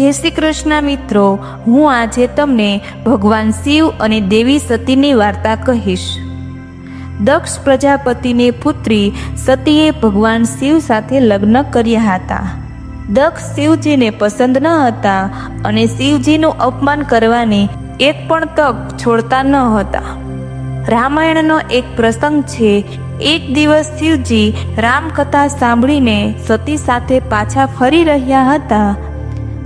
જય શ્રી કૃષ્ણ મિત્રો, હું આજે તમને ભગવાન શિવ અને દેવી સતીની વાર્તા કહીશ. દક્ષ પ્રજાપતિની પુત્રી સતીએ ભગવાન શિવ સાથે લગ્ન કર્યા હતા. દક્ષ શિવજીને પસંદ ન હતા અને શિવજીનું અપમાન કરવાની એક પણ તક છોડતા ન હતા. રામાયણનો એક પ્રસંગ છે, એક દિવસ શિવજી રામકથા સાંભળીને સતી સાથે પાછા ફરી રહ્યા હતા.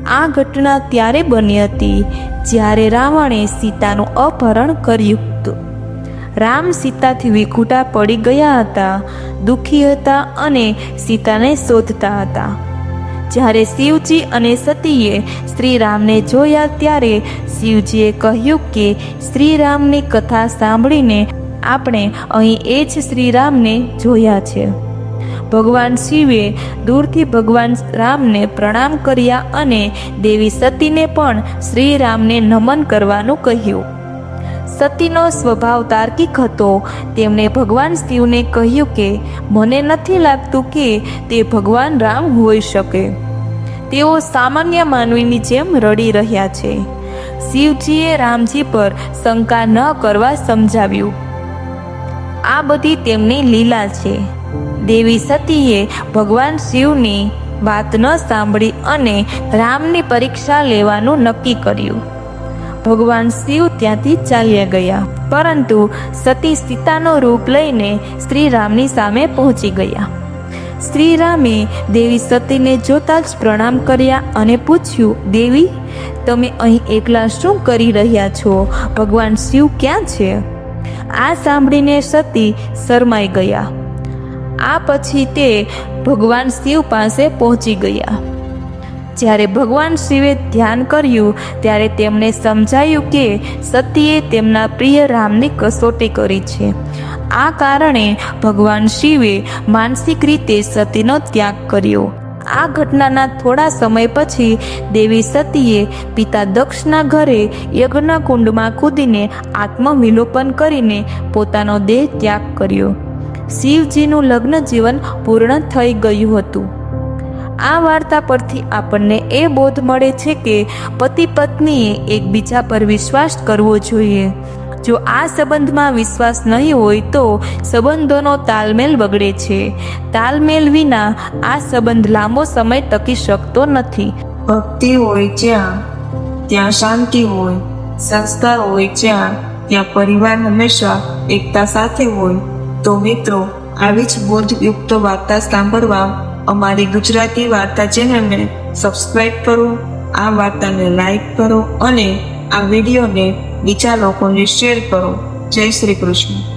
આ ઘટના ત્યારે બની હતી જ્યારે રાવણે સીતાનું અપહરણ કર્યું હતું. રામ સીતાથી વિખૂટા પડી ગયા હતા, દુઃખી હતા અને સીતાને શોધતા હતા. જ્યારે શિવજી અને સતીએ શ્રીરામને જોયા ત્યારે શિવજીએ કહ્યું કે શ્રીરામની કથા સાંભળીને આપણે અહીં એ જ શ્રીરામને જોયા છે. ભગવાન શિવે દૂરથી ભગવાન રામને પ્રણામ કર્યા અને દેવી સતીને પણ શ્રીરામને નમન કરવાનું કહ્યું. સતીનો સ્વભાવ તાર્કિક હતો. તેમણે ભગવાન શિવને કહ્યું કે, મને નથી લાગતું કે તે ભગવાન રામ હોઈ શકે. તેઓ સામાન્ય માનવીની જેમ રડી રહ્યા છે. શિવજીએ રામજી પર શંકા ન કરવા સમજાવ્યું. આ બધી તેમની લીલા છે. દેવી સતીએ ભગવાન શિવની વાત ન સાંભળી અને રામની પરીક્ષા લેવાનું નક્કી કર્યું. ભગવાન શિવ ત્યાંથી ચાલ્યા ગયા, પરંતુ સતી સીતાનો રૂપ લઈને શ્રીરામની સામે પહોંચી ગયા. શ્રીરામે દેવી સતીને જોતા જ પ્રણામ કર્યા અને પૂછ્યું, દેવી, તમે અહીં એકલા શું કરી રહ્યા છો? ભગવાન શિવ ક્યાં છે? આ સાંભળીને સતી શરમાઈ ગયા. આ પછી તે ભગવાન શિવ પાસે પહોંચી ગયા. જ્યારે ભગવાન શિવે ધ્યાન કર્યું, ત્યારે તેમને સમજાયું કે સતીએ તેમના પ્રિય રામની કસોટી કરી છે. આ કારણે ભગવાન શિવે માનસિક રીતે સતીનો ત્યાગ કર્યો. આ ઘટનાના થોડા સમય પછી દેવી સતીએ પિતા દક્ષના ઘરે યજ્ઞકુંડમાં કૂદીને આત્મવિલોપન કરીને પોતાનો દેહ ત્યાગ કર્યો. શિવજીનું લગ્ન જીવન પૂર્ણ થઈ ગયું હતું. આ વાર્તા પરથી આપણને એ બોધ મળે છે કે પતિ પત્નીએ એકબીજા પર વિશ્વાસ કરવો જોઈએ. જો આ સંબંધમાં વિશ્વાસ નહીં હોય તો સંબંધોનો તાલમેલ બગડે છે. તાલમેલ વિના આ સંબંધ લાંબો સમય ટકી શકતો નથી. ભક્તિ હોય જ્યાં, ત્યાં શાંતિ હોય. સંસ્કાર હોય જ્યાં, ત્યાં પરિવાર હંમેશા એકતા સાથે હોય. તો મિત્રો, આવી જ બોધયુક્ત વાર્તા સાંભળવા અમારી ગુજરાતી વાર્તા ચેનલને સબસ્ક્રાઈબ કરો, આ વાર્તાને લાઈક કરો અને આ વિડીયોને બીજા લોકોને શેર કરો. જય શ્રી કૃષ્ણ.